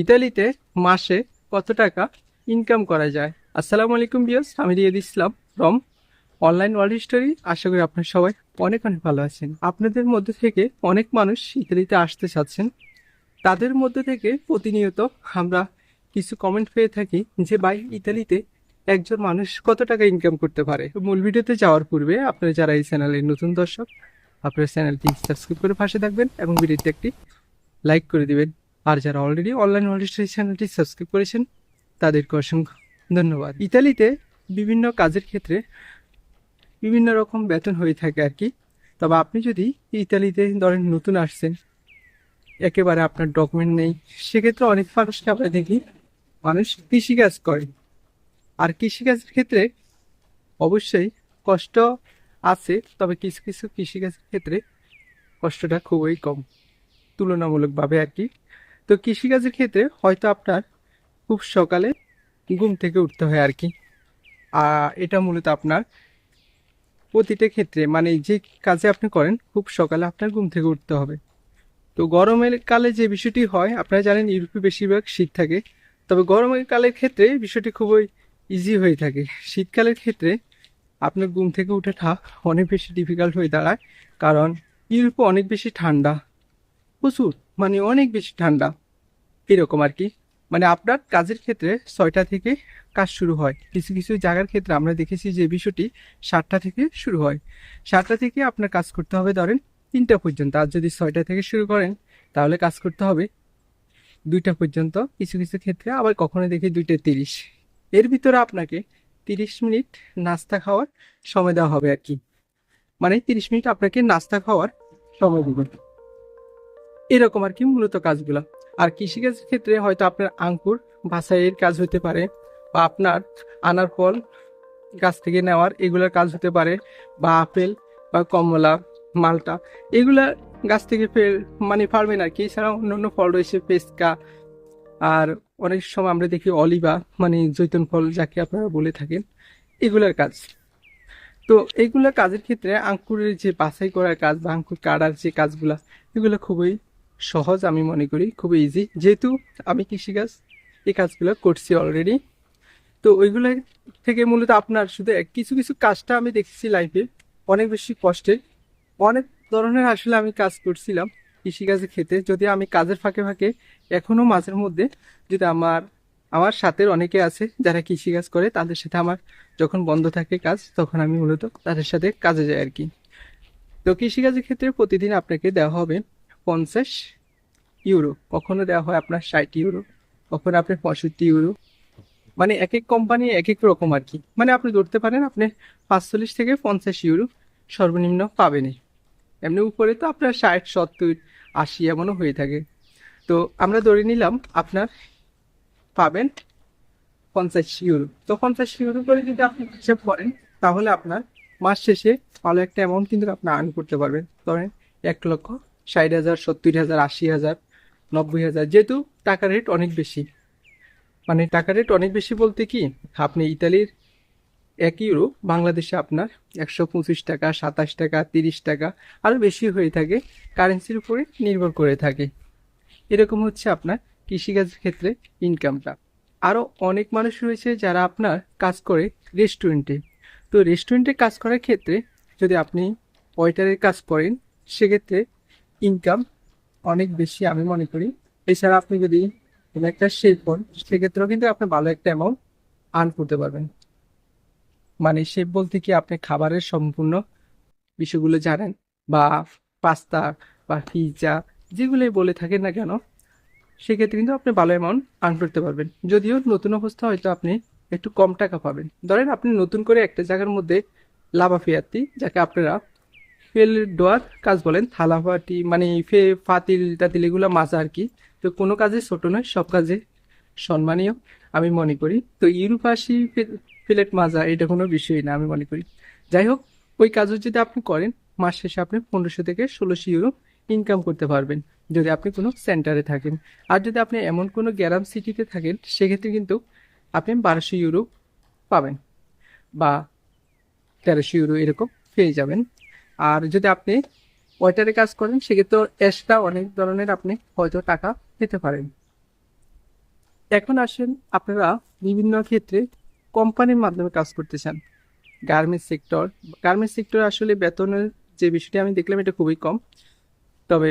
ইতালিতে মাসে কত টাকা ইনকাম করা যায়? আসসালামু আলাইকুম বিয়স আমি Riyad Islam from online world history আশা করি আপনারা সবাই অনেক অনেক ভালো আছেন। আপনাদের মধ্যে থেকে অনেক মানুষ ইতালিতে আসতে চাচ্ছেন। তাদের মধ্যে থেকে প্রতিনিয়ত আমরা কিছু কমেন্ট পেয়ে থাকি যে, ভাই, ইতালিতে একজন মানুষ কত টাকা ইনকাম করতে পারে? মূল ভিডিওতে যাওয়ার পূর্বে আপনারা যারা এই চ্যানেলের নতুন দর্শক, আপনার চ্যানেলটি সাবস্ক্রাইব করে পাশে থাকবেন এবং ভিডিওতে একটি লাইক করে দিবেন। আর যারা অলরেডি অনলাইন ওয়ার্ল্ড চ্যানেলটি সাবস্ক্রাইব করেছেন, তাদেরকে অসংখ্য ধন্যবাদ। ইতালিতে বিভিন্ন কাজের ক্ষেত্রে বিভিন্ন রকম বেতন হয়ে থাকে আর কি। তবে আপনি যদি ইতালিতে ধরেন নতুন আসছেন, একেবারে আপনার ডকুমেন্ট নেই, সেক্ষেত্রে অনেক মানুষকে আমরা দেখি, মানুষ কৃষিকাজ করে। আর কৃষিকাজের ক্ষেত্রে অবশ্যই কষ্ট আছে, তবে কিছু কিছু কৃষিকাজের ক্ষেত্রে কষ্টটা খুবই কম, তুলনামূলকভাবে আর কি। তো কৃষিকাজের ক্ষেত্রে হয়তো আপনার খুব সকালে ঘুম থেকে উঠতে হয় আর কি। আর এটা মূলত আপনার প্রতিটা ক্ষেত্রে মানে যে কাজে আপনি করেন, খুব সকালে আপনার ঘুম থেকে উঠতে হবে। তো গরমের কালে যে বিষয়টি হয়, আপনারা জানেন ইউরোপে বেশিরভাগ শীত থাকে, তবে গরমের কালের ক্ষেত্রে বিষয়টি খুবই ইজি হয়ে থাকে। শীতকালের ক্ষেত্রে আপনার ঘুম থেকে উঠাটা অনেক বেশি ডিফিকাল্ট হয়ে দাঁড়ায়, কারণ ইউরোপে অনেক বেশি ঠান্ডা, প্রচুর। মানে অনেক বেশি ঠান্ডা। এরকম আর কি। মানে আপনার কাজের ক্ষেত্রে ছয়টা থেকে কাজ শুরু হয়। কিছু কিছু জায়গার ক্ষেত্রে আমরা দেখেছি যে বিষয়টি সাতটা থেকে শুরু হয়। সাতটা থেকে আপনার কাজ করতে হবে ধরেন তিনটা পর্যন্ত। আর যদি ছয়টা থেকে শুরু করেন, তাহলে কাজ করতে হবে দুইটা পর্যন্ত। কিছু কিছু ক্ষেত্রে আবার কখনো দেখি দুইটা তিরিশ। এর ভিতরে আপনাকে তিরিশ মিনিট নাস্তা খাওয়ার সময় দেওয়া হবে আর কি। মানে তিরিশ মিনিট আপনাকে নাস্তা খাওয়ার সময় দেবেন এরকম আর কি মূলত কাজগুলো। আর কৃষিকাজের ক্ষেত্রে হয়তো আপনার আঙ্কুর বাছাইয়ের কাজ হতে পারে বা আপনার আনার ফল গাছ থেকে নেওয়ার এগুলোর কাজ হতে পারে বা আপেল বা কমলা, মালটা এগুলা গাছ থেকে ফের মানে পারবেন আর কি। এছাড়াও অন্যান্য ফল রয়েছে পেস্কা আর অনেক সময় আমরা দেখি অলিভা মানে জৈতন ফল যাকে আপনারা বলে থাকেন এগুলার কাজ। তো এইগুলা কাজের ক্ষেত্রে আঙ্কুরের যে বাছাই করার কাজ বা আঙ্কুর কাটার যে কাজগুলা এগুলো খুবই সহজ আমি মনে করি খুবই ইজি যেহেতু আমি কৃষিকাজ, এই কাজগুলো করছি অলরেডি তো ওইগুলো থেকে মূলত আপনার শুধু কিছু কিছু কাজটা আমি দেখেছি লাইফে অনেক বেশি কষ্টের অনেক ধরনের আসলে আমি কাজ করছিলাম কৃষিকাজের ক্ষেত্রে। যদি আমি কাজের ফাঁকে ফাঁকে এখনও মাঝের মধ্যে যদি আমার আমার সাথে অনেকে আছে যারা কৃষিকাজ করে, তাদের সাথে আমার যখন বন্ধ থাকে কাজ, তখন আমি মূলত তাদের সাথে কাজে যাই আর কি। তো কৃষিকাজের ক্ষেত্রে প্রতিদিন আপনাকে দেওয়া হবে পঞ্চাশ ইউরো কখনো দেওয়া হয় আপনার ষাট ইউরো কখনো আপনার পঁয়ষট্টি ইউরো মানে এক এক কোম্পানি এক এক রকম আর কি। মানে আপনি ধরতে পারেন আপনি পাঁচচল্লিশ থেকে পঞ্চাশ ইউরো সর্বনিম্ন পাবেনই এমনি উপরে তো আপনার ষাট, সত্তর, আশি এমনও হয়ে থাকে। তো আমরা ধরে নিলাম আপনার পাবেন পঞ্চাশ ইউরো তো পঞ্চাশ ইউরো করে যদি আপনি হিসাব করেন, তাহলে আপনার মাস শেষে ভালো একটা অ্যামাউন্ট কিন্তু আপনি আর্ন করতে পারবেন। ধরেন এক লক্ষ ষাট হাজার, সত্তর হাজার, আশি হাজার, নব্বই হাজার, যেহেতু টাকার রেট অনেক বেশি। মানে টাকার রেট অনেক বেশি বলতে কি, আপনি ইতালির এক ইউরো বাংলাদেশে আপনার একশো পঁচিশ টাকা, সাতাশ টাকা, তিরিশ টাকা আরও বেশি হয়ে থাকে কারেন্সির উপরে নির্ভর করে থাকে। এরকম হচ্ছে আপনার কৃষিকাজের ক্ষেত্রে ইনকামটা আরও অনেক মানুষ রয়েছে যারা আপনার কাজ করে রেস্টুরেন্টে তো রেস্টুরেন্টে কাজ করার ক্ষেত্রে যদি আপনি ওয়েটারের কাজ করেন, সেক্ষেত্রে ইনকাম অনেক বেশি আমি মনে করি। এছাড়া আপনি যদি কোনো একটা শেপ হন, সেক্ষেত্রেও কিন্তু আপনি ভালো একটা অ্যামাউন্ট আর্ন করতে পারবেন। মানে শেপ বলতে কি, আপনি খাবারের সম্পূর্ণ বিষয়গুলো জানেন, বা পাস্তা বা পিৎজা যেগুলোই বলে থাকেন না কেন, সেক্ষেত্রে কিন্তু আপনি ভালো অ্যামাউন্ট আর্ন করতে পারবেন। যদিও নতুন অবস্থা হয়তো আপনি একটু কম টাকা পাবেন। ধরেন আপনি নতুন করে একটা জায়গার মধ্যে লাভা লাভাফিয়াতি যাকে আপনারা ফেল ডোয়ার কাজ বলেন থালাফাটি মানে ফে, ফাতিল টাতিল এগুলো মাজা আর কি। তো কোনো কাজে ছোট নয়, সব কাজে সম্মানীয়, আমি মনে করি। তো ইউরোপাসি প্লেট মাজা এটা কোনো বিষয় না, আমি মনে করি। যাই হোক, ওই কাজও যদি আপনি করেন, মাস শেষে আপনি পনেরোশো থেকে ষোলোশো ইউরো ইনকাম করতে পারবেন, যদি আপনি কোনো সেন্টারে থাকেন। আর যদি আপনি এমন কোনো গ্যারাম সিটিতে থাকেন, সেক্ষেত্রে কিন্তু আপনি বারোশো ইউরো পাবেন বা তেরোশো ইউরো এরকম পেয়ে যাবেন। আর যদি আপনি ওয়েটারে কাজ করেন সেক্ষেত্রে এক্সট্রা অনেক ধরনের আপনি হয়তো টাকা পেতে পারেন। এখন আসেন আপনারা বিভিন্ন ক্ষেত্রে কোম্পানির মাধ্যমে কাজ করতে চান। গার্মেন্টস সেক্টর গার্মেন্টস সেক্টর আসলে বেতনের যে বিষয়টি আমি দেখলাম, এটা খুবই কম। তবে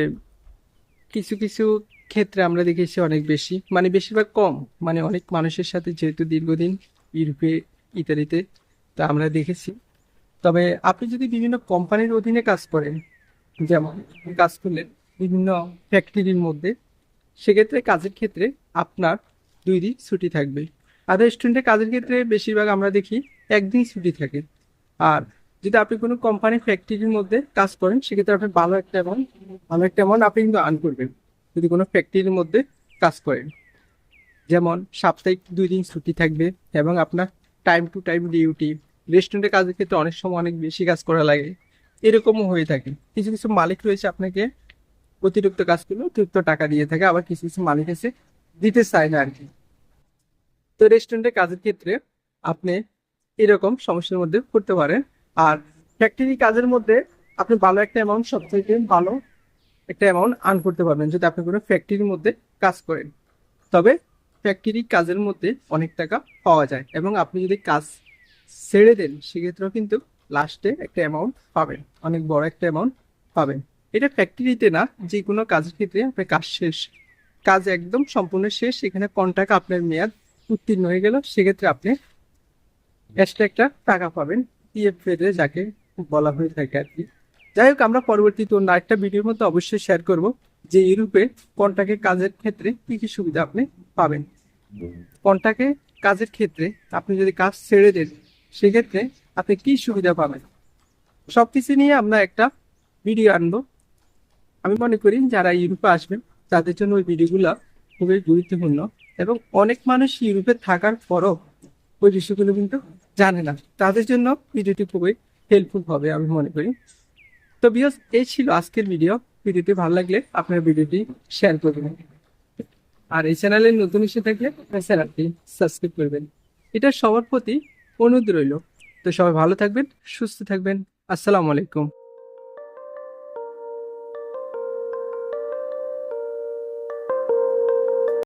কিছু কিছু ক্ষেত্রে আমরা দেখেছি অনেক বেশি মানে বেশিরভাগ কম মানে অনেক মানুষের সাথে যেহেতু দীর্ঘদিন ইউরোপে, ইতালিতে, তা আমরা দেখেছি তবে আপনি যদি বিভিন্ন কোম্পানির অধীনে কাজ করেন, যেমন কাজ করলেন বিভিন্ন ফ্যাক্টরির মধ্যে, সেক্ষেত্রে কাজের ক্ষেত্রে আপনার দুই দিন ছুটি থাকবে। আর রেস্টুরেন্টে কাজের ক্ষেত্রে বেশিরভাগ আমরা দেখি একদিন ছুটি থাকে। আর যদি আপনি কোনো কোম্পানি ফ্যাক্টরির মধ্যে কাজ করেন, সেক্ষেত্রে আপনি ভালো একটা অ্যামাউন্ট ভালো একটা অ্যামাউন্ট আপনি কিন্তু আর্ন করবেন, যদি কোনো ফ্যাক্টরির মধ্যে কাজ করেন। যেমন সাপ্তাহিক দুই দিন ছুটি থাকবে এবং আপনার টাইম টু টাইম ডিউটি রেস্টুরেন্টে কাজের ক্ষেত্রে অনেক সময় অনেক বেশি কাজ করা লাগে। এরকমও হয়ে থাকে। কিছু কিছু মালিক রয়েছে আপনাকে অতিরিক্ত কাজ করলে অতিরিক্ত টাকা দিয়ে থাকে, আবার কিছু কিছু মালিক এসে দিতে চায় না আর কি তো রেস্টুরেন্টে কাজের ক্ষেত্রে আপনি এরকম সমস্যার মধ্যে পড়তে পারেন। আর ফ্যাক্টরি কাজের মধ্যে আপনি ভালো একটা অ্যামাউন্ট সব থেকে ভালো একটা অ্যামাউন্ট আর্ন করতে পারবেন যদি আপনি কোনো ফ্যাক্টরির মধ্যে কাজ করেন। তবে ফ্যাক্টরি কাজের মধ্যে অনেক টাকা পাওয়া যায় এবং আপনি যদি কাজ ছেড়ে দেন, সেক্ষেত্রেও কিন্তু লাস্টে একটা অ্যামাউন্ট পাবেন। অনেক বড় একটা অ্যামাউন্ট পাবেন। এটা ফ্যাক্টরিতে না, যে কোনো কাজের ক্ষেত্রে আপনার কাজ শেষ। কাজ একদম সম্পূর্ণ শেষ, এখানে কন্ট্রাক্ট আপনার মেয়াদ উত্তীর্ণ হয়ে গেল, সেক্ষেত্রে আপনি এক্সট্রা একটা টাকা পাবেন। পিএফ ফেডে যাকে বলা হয়ে থাকে আর কি। যাই হোক, আমরা পরবর্তীতে অন্য আরেকটা ভিডিওর মধ্যে অবশ্যই শেয়ার করব, যে ইউরোপে কন্ট্রাক্টের কাজের ক্ষেত্রে কি কি সুবিধা আপনি পাবেন। কন্ট্রাক্টে কাজের ক্ষেত্রে আপনি যদি কাজ ছেড়ে দেন সেক্ষেত্রে আপনি কি সুবিধা পাবেন? সব কিছু নিয়ে আমরা একটা ভিডিও আনব। আমি মনে করি যারা ইউরোপে আসবেন, তাদের জন্য ওই ভিডিওগুলো খুবই গুরুত্বপূর্ণ এবং অনেক মানুষ ইউরোপে থাকার পরও ওই বিষয়গুলো কিন্তু জানে না। তাদের জন্য ভিডিওটি খুবই হেল্পফুল হবে আমি মনে করি। তো বিয়স এই ছিল আজকের ভিডিও ভিডিওটি ভালো লাগলে আপনার ভিডিওটি শেয়ার করবেন আর এই চ্যানেলে নতুন এসে থাকলে চ্যানেলটি সাবস্ক্রাইব করবেন। এটা সবার প্রতি অনুরোধ রইল। তো সবাই ভালো থাকবেন সুস্থ থাকবেন। আসসালামু আলাইকুম।